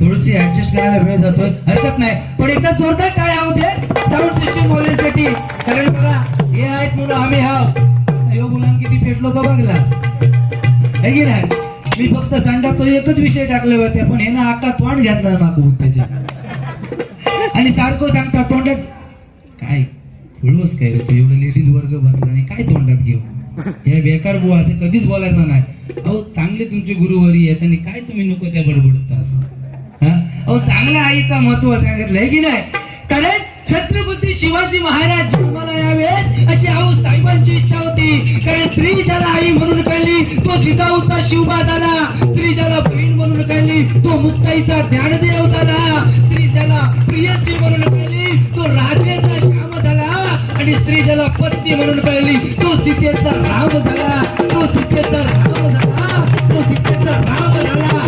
थोडीशी ऍडजस्ट करायला वेळ जातोय. हरकत नाही. पण एकदा जोरदार काय आहोत साऊंड सिस्टीम बोलण्यासाठी कारण बघा हे आहेत मुलं आम्ही हा यो मुलांना किती पेटलो तो बघला. हे की नाही? मी फक्त संडाचा एकच विषय टाकले होते पण हे ना आका तोंड घेतला मागू त्याच्या आणि सारखं सांगता तोंडात काय? खुळूस काय रे तू? एवढं लेडीज वर्ग बसला नाही काय तोंडात घेऊ? हे बेकार बुवा असं कधीच बोलायचं नाही. अहो चांगले तुमचे गुरुवारी आहेत आणि काय तुम्ही नको त्या बडबडता असं? अहो चांगल्या आईचा महत्त्व सांगितलंय की नाही? कारण छत्रपती शिवाजी महाराज जन्माला यावेत अशी आऊ साहेबांची इच्छा होती. कारण स्त्री ज्याला आई म्हणून कळली तो जिजाऊचा शिवबा झाला. स्त्री ज्याला बहीण म्हणून कळली तो मुक्ताईचा ज्ञानदेव झाला. स्त्री ज्याला प्रियसी म्हणून कळली तो राजेचा श्याम झाला. आणि स्त्री ज्याला पत्नी म्हणून कळली तो सीतेचा राम झाला. तो सीतेचा राम झाला. तो सीतेचा राम झाला.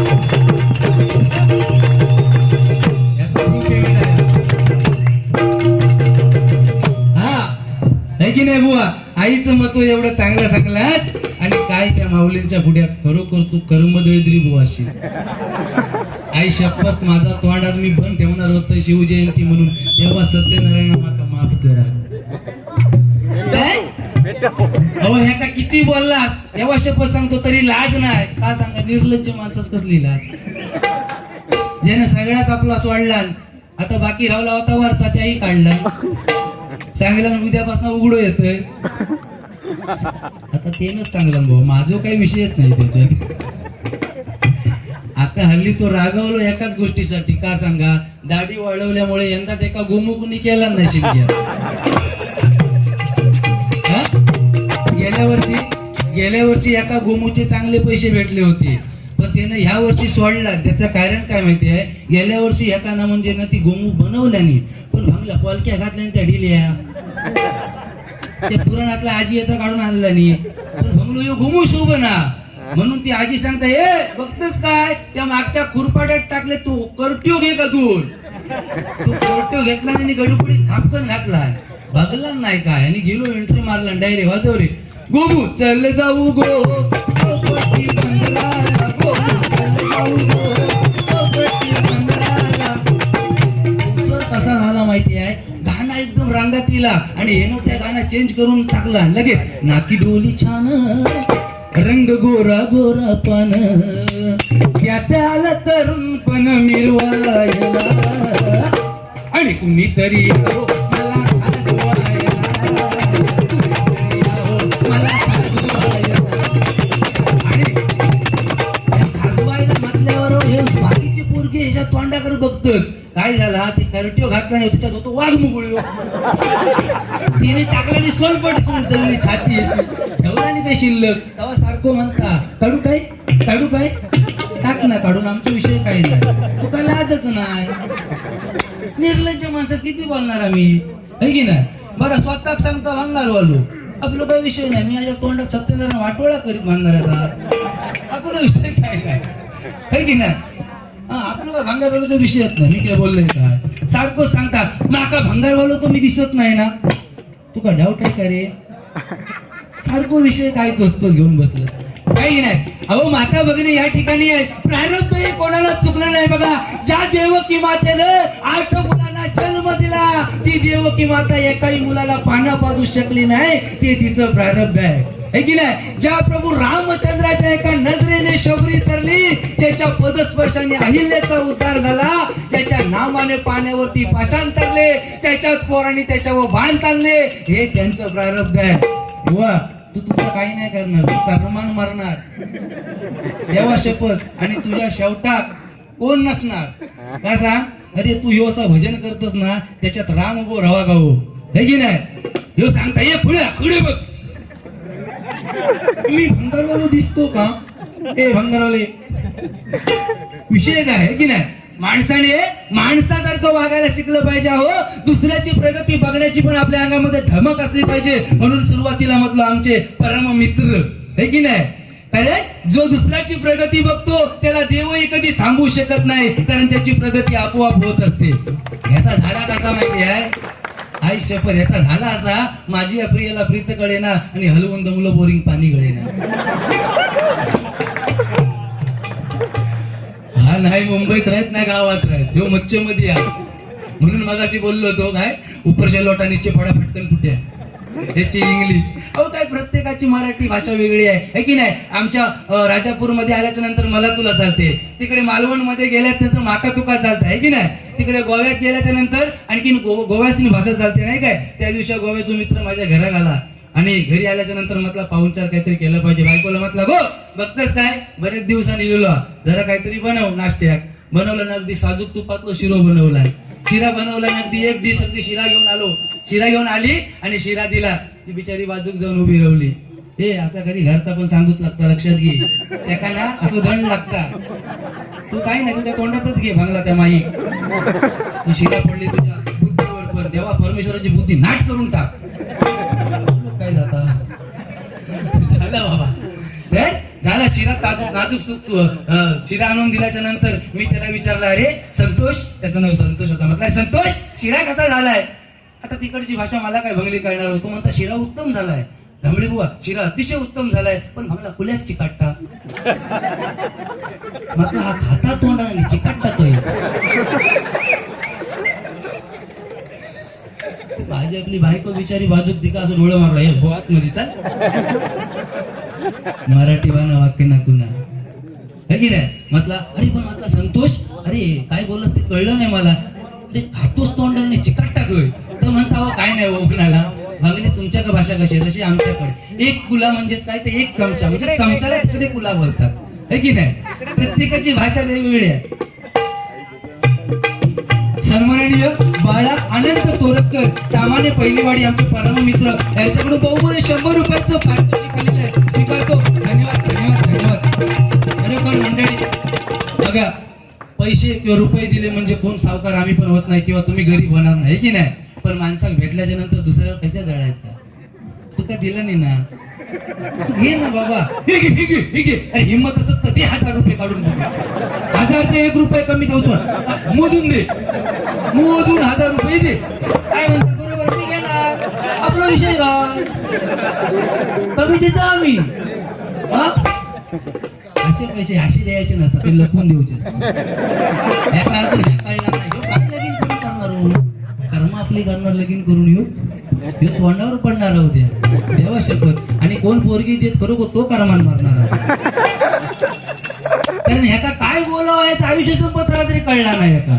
नाही बुवा. आईचं महत्त्व एवढं चांगलं सांगलास. आणि काय त्या माऊलींच्या पुढ्यात खरोखर तू कर्मदळद्री बुवाशी आई शपथ माझा तोंडात मी बंद ठेवणार होत. शिवजयंती म्हणून. तेव्हा सत्यनारायण माका माफ करा. काय? अहो ह्या का किती बोललास? तेव्हा शपथ सांगतो तरी लाज नाही. का सांगा? निर्लज्ज माणसाच कसली लाज? ज्याने सगळ्याच आपला सोडला आता बाकी रावला होता वरचा त्याही काढला. सांगितलं उद्यापासून उघडो येतोय. आता तेनच चांगलं भाऊ माझं काही विषय येत नाही त्याच्यात. आता हल्ली तो रागवलो एकाच गोष्टीसाठी का सांगा? दाढी वाढवल्यामुळे यंदा एका गोमुखनी केला नाही शिंक्या गेल्या वर्षी गेल्या वर्षी एका गोमूचे चांगले पैसे भेटले होते. त्यानं ह्या वर्षी सोडला. त्याचं कारण काय माहिती आहे? गेल्या वर्षी एका ना म्हणजे ना ती गोमू बनवल्यानी पण भांगला पलक्या घातल्या त्या ढिल्या. त्या पुराणातला आजी याचा काढून आणला नाही. पण भंगलो यो गोमू शोभ ना म्हणून ती आजी सांगता ए बघतच काय? त्या मागच्या खुरपाड्यात टाकले तू करट्यो घे का तू तू करट्यो घेतला आणि गडुपडीत खापकन घातला. बघला नाही काय? आणि गेलो एंट्री मारला डायरेक्ट वाजव रे गोमू चल जाऊ गो. चेंज करून टाकला. लगेच. नाकी डोली छान. रंग गोरा गोरा पान. त्या त्याला तरुण पण मिरवायला आणि कुणीतरी तोंडाकडे बघतात. काय झाला? ते करट्यो घातला नाही त्याच्यात होतो वाघ मुगुळ तिने टाकल्याने सोलपट करून सगळी छाती याची. ठेवला नाही काय शिल्लक. तेव्हा सारखं म्हणता काढू काय? काढू काय? टाक ना काढून आमचा विषय काय नाही. तू काय लाजच नाही. निर्लज्ज माणसास किती बोलणार आम्ही? है की नाही? बरं स्वतः सांगता भांगार वालू. आपलं काही विषय नाही. मी माझ्या तोंडात सत्यनारायण वाटोळा करीत म्हणणार आता. आपला विषय काय नाही. है की नाही? हा आपलं काय भांगारवालो तो विषयच नाही. मी काय बोललोय का? सारखं सांगता माका भांगारवालो तो मी दिसत नाही ना. तू का डाऊट आहे का रे? सारखो विषय काय तोच घेऊन बसलो काही नाही. अहो माता बघणे या ठिकाणी आहे. प्रारब्ध हे कोणाला चुकलं नाही बघा. ज्या देव मातेनं आठ जन्म दिला. ती देवकी माता एकाही मुलाला पाना पाजू शकली नाही. ते तिचं प्रारब्ध आहे. की नाही? ज्या प्रभू रामचंद्राच्या एका नजरेने शबरी तरली त्याच्या पदस्पर्शाने अहिल्याचा उद्धार झाला. त्याच्या नामाने पाण्यावरती पाचान तरले त्याच्याच पोराने त्याच्यावर बाण ताणले. हे त्यांचं प्रारब्ध आहे. तू तुझं काही नाही करणार. तू कर्मान मारणार. देवा शपथ. आणि तुझ्या शेवटात कोण नसणार? का सांग? अरे तू ह्यो असा भजन करतोस ना त्याच्यात राम उभो रवा गाऊ. हे की नाही? ह्यो सांगता ये पुढे पुढे बघ. मी भंगारवालो दिसतो का? ए भंगारवाले विषय काय? आहे की नाही? माणसाने माणसासारखं वागायला शिकलं पाहिजे हो दुसऱ्याची प्रगती बघण्याची पण आपल्या अंगामध्ये धमक असली पाहिजे. म्हणून सुरुवातीला म्हटलं आमचे परम मित्र है की नाही? कारण जो दुसऱ्याची प्रगती बघतो त्याला देवही कधी थांबवू शकत नाही कारण त्याची प्रगती आपोआप होत असते. ह्याचा झाला कसा माहिती आहे? आई शपथ ह्याचा झाला असा माझी अप्रियाला प्रीत कळे ना आणि हलवून दमलं बोरिंग पाणी गळेना. हा नाही मुंबईत राहत नाही गावात राहत. ह्यो मच्छमध्ये आहे. म्हणून मगाशी बोललो होतो काय? उपरच्या लोटा निचे फडा फटकन फुट्या याची इंग्लिश अहो काय प्रत्येकाची मराठी भाषा वेगळी आहे. है की नाही? आमच्या राजापूरमध्ये आल्याच्यानंतर मला तुला चालते. तिकडे मालवणमध्ये गेल्यात माका तुका चालत आहे की नाही? तिकडे गोव्यात गेल्याच्यानंतर आणखीन गो भाषा चालते नाही काय? त्या दिवशी गोव्याचा मित्र माझ्या घरात आला. आणि घरी आल्याच्यानंतर म्हटलं पाहुणचार काहीतरी केलं पाहिजे. बायकोला म्हटलं गो बघतस काय? बरेच दिवसांनी लिहिलो. जरा काहीतरी बनव नाश्त्याक बनवलं ना अगदी साजूक तुपातलं शिरो बनवलाय. शिरा बनवला ना अगदी एक डिश अगदी शिरा घेऊन आलो. शिरा घेऊन आली आणि शिरा दिला. ती बिचारी बाजूक जाऊन उभी राहिली. हे असा कधी घरचा पण सांगूच लागता लक्षात घे. त्याका ना असं दंड लागता. तू काही नाही तुझ्या तोंडातच घे भांगला त्या माई. तू शिरा पडली तुझ्या बुद्धीवर पण. देवा परमेश्वराची बुद्धी नाट करून टाक. काय जाता झालं बाबा. झाला शिरा ताजूक नाजूक सुकतो शिरा आणून दिल्याच्या नंतर मी त्याला विचारलं अरे संतोष? त्याचं नाव संतोष होता. म्हटलं संतोष शिरा कसा झालाय? आता तिकडची भाषा मला काय भंगली करणार होतो? म्हणता शिरा उत्तम झालाय. झांबळे बुवा शिरा अतिशय उत्तम झालाय. पण भांगला कुल्याक चिकाटता. म्हटलं हा खाता तोंडाने चिकाटता तो माझी आपली बायको बिचारी बाजूक दिका असं डोळं मारला हे हो, बोआत मध्ये चाल. मराठी बाना वाक्य ना कुणा है की नाही? म्हटला अरे पण म्हटला संतोष अरे काय बोलत ते कळलं नाही मला. अरे खातोस तोंडाने चिकट टाकलोय तर म्हणता काय नाही हो कुणाला भागले का भाषा कशी आहे? तशी आमच्याकडे. एक कुला म्हणजेच काय ते? एक चमचा. म्हणजे चमचाला तिकडे कुला बोलतात. है की नाही? प्रत्येकाची भाषा वेगवेगळी आहे. सन्माननीय बाळा अनंत तोरसकर सामान्य पहिलीवाडी आमचे परम मित्र. यांच्याकडून बहुमूल्य शंभर रुपयाचं पारितोषिक आलेलं आहे. स्वीकारतो. धन्यवाद धन्यवाद धन्यवाद. खरोखर मंडळी बघा पैसे किंवा रुपये दिले म्हणजे कोण सावकार आम्ही पण होत नाही किंवा तुम्ही गरीब होणार नाही की नाही? पण माणसाक भेटल्याच्या नंतर दुसऱ्यावर कशा जळायचा तू काय दिलं नाही ना? घे ना बाबा. हे घे हे घे हे घे. अरे हिंमत असत तर हजार रुपये काढून हजार ते एक रुपये कमी देऊ मोजून दे. मोजून हजार रुपये दे. काय म्हणतात बरोबर मी घेणार आपला विषय का कमी देतो आम्ही हा? असे पैसे असे द्यायचे नसतात ते लपून देऊचे याचा अर्थ काय लगीन करून करणार कर्म आपली करणार लगीन करून येऊ? तोंडावर पडणार आहोत द्या. देवा शपथ. कोण पोरगी देत खरोखर तो करमान मारणार कारण ह्याका काय बोलावं याचं आयुष्य संपत तरी कळणार नाही ह्याका.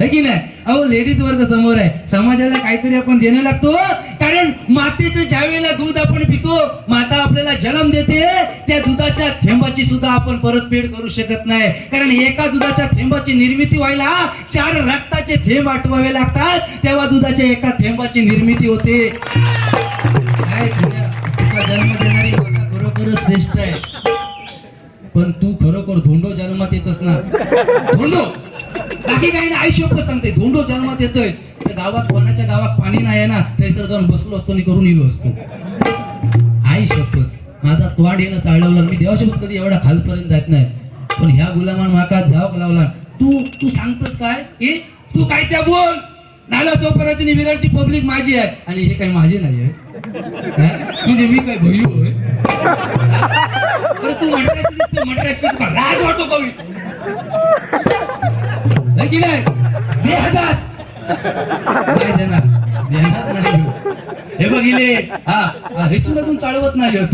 है की नाही? अहो लेडीज वर्ग समोर आहे. समाजाला काहीतरी आपण देणं लागतो. कारण मातेचं ज्या वेळेला दूध आपण पितो माता आपल्याला जन्म देते त्या दुधाच्या थेंबाची सुद्धा आपण परतफेड करू शकत नाही. कारण एका दुधाच्या थेंबाची निर्मिती व्हायला चार रक्ताचे थेंब आठवावे लागतात. तेव्हा दुधाच्या एका थेंबाची निर्मिती होते. श्रेष्ठ आहे. पण तू खरोखर धोंडो जन्मात येतस ना? धोंडो? बाकी काही नाही आई शब्द सांगते. धोंडो जन्मात येतोय. तर गावात कोणाच्या गावात पाणी नाही आहे ना तर जाऊन बसलो असतो आणि करून येलो असतो. आई शपथ. माझा त्वाड येणं चालवला मी देवाशपथ कधी एवढा खालपर्यंत जात नाही. पण ह्या गुलामान माका जाव लावला. तू तू सांगतोस काय? की तू काय त्या बोल? नाला चौपराची विरारची पब्लिक माझी आहे. आणि हे काही माझी नाही आहे. म्हणजे मी काय भयू होय? तू मद्रासी दिसतो लाज वाटतो कवी की नाही? दे हजार नाही देणार. देणार नाही. हे बघिले हा. हा, हेसून अजून चालवत नाही ह्यो.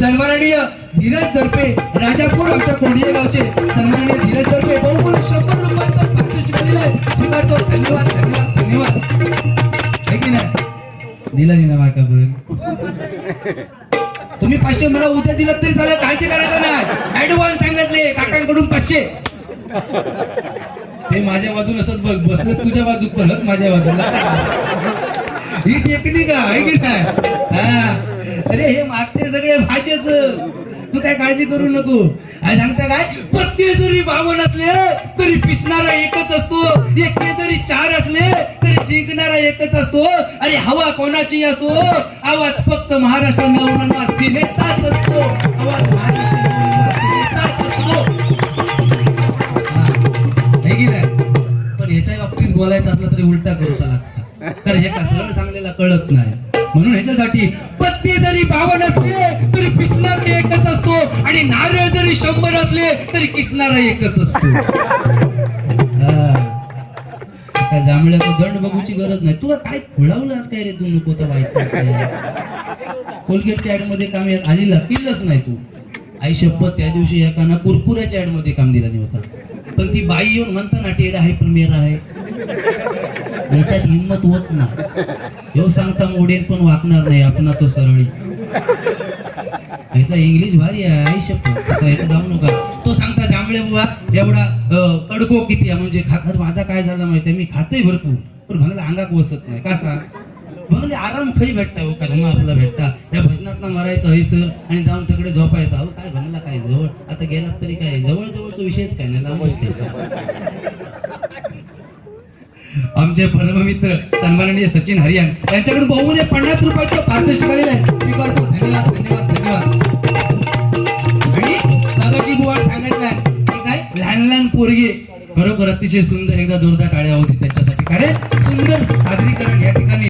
सन्माननीय धीरज दर्पे राजापूर आमच्या कोंडिया गावचे सन्माननीय धीरज दर्पे बहुमूल्य शंभर रुपयांचा पारितोषिक आलेलं आहे स्वीकारतो. धन्यवाद धन्यवाद धन्यवाद. है की नाही? दिला नाही ना माका पण तुम्ही पाचशे मला उद्या दिलं तरी झालं काळजी करायचं नाही. ऍडव्हान्स सांगितले काकांकडून पाचशे. ते माझ्या बाजूला असत बघ बसलं तुझ्या बाजूक परत माझ्या बाजूला. ही टेक्निक आहे की नाही? अरे हे मागते सगळे भाजेच तू काय काळजी करू नको. आणि सांगता काय? पत्ते जरी बावन असले तरी पिसणारा एकच असतो. एकटे जरी चार असले तरी जिंकणारा एकच असतो. आणि हवा कोणाची असो? आवाज फक्त महाराष्ट्र नवरत्न असतो. आवाज असतो. नाही पण ह्याच्या बाबतीत बोलायचं असलं तरी उलटा करूचा लागतं कारण हे सरळ सांगलेला कळत नाही. एकच असतो. हा. दंड बघूची गरज नाही. तुला काय खुळावलास काय रे तू नको तर व्हायचं कोलगेटच्या ऍडमध्ये काम यात आलेलं नाही तू. आई शपथ त्या दिवशी एकानं कुरकुऱ्याच्या ऍडमध्ये काम दिला नाही होता. पण ती बाई येऊन म्हणता ना टेड आहे पण मेरा आहे. याच्यात हिंमत होत ना. येऊ सांगता मोडेन पण वाकणार नाही. आपणा तो सरळी. याचा इंग्लिश भारी आहे आई शपथ. असं याचं जाऊ नका. तो सांगता एवढा कडको किती आहे? म्हणजे खात माझा काय झाला माहितीये? मी खातही भरपूर पण भंगला अंगाक बसत नाही. का सांग? भंगले आराम खाई भेटता हो का धम्मा आपला भेटता. या भजनात मरायचं हय सर आणि जाऊन तिकडे झोपायचं. अहो काय भंगला काय जवळ? आता गेलात तरी काय? जवळ जवळचा विषयच काय नाही लांबच आमचे परममित्र सन्माननीय सचिन हरियान यांच्याकडून बहुमूल्य पन्नास रुपयाचं पारितोषिक आलेलं आहे. स्वीकारतो धन्यवाद धन्यवाद. बरोबर अतिशय सुंदर एकदा जोरदार टाळ्या होती त्यांच्यासाठी. कारण सुंदर सादरीकरण या ठिकाणी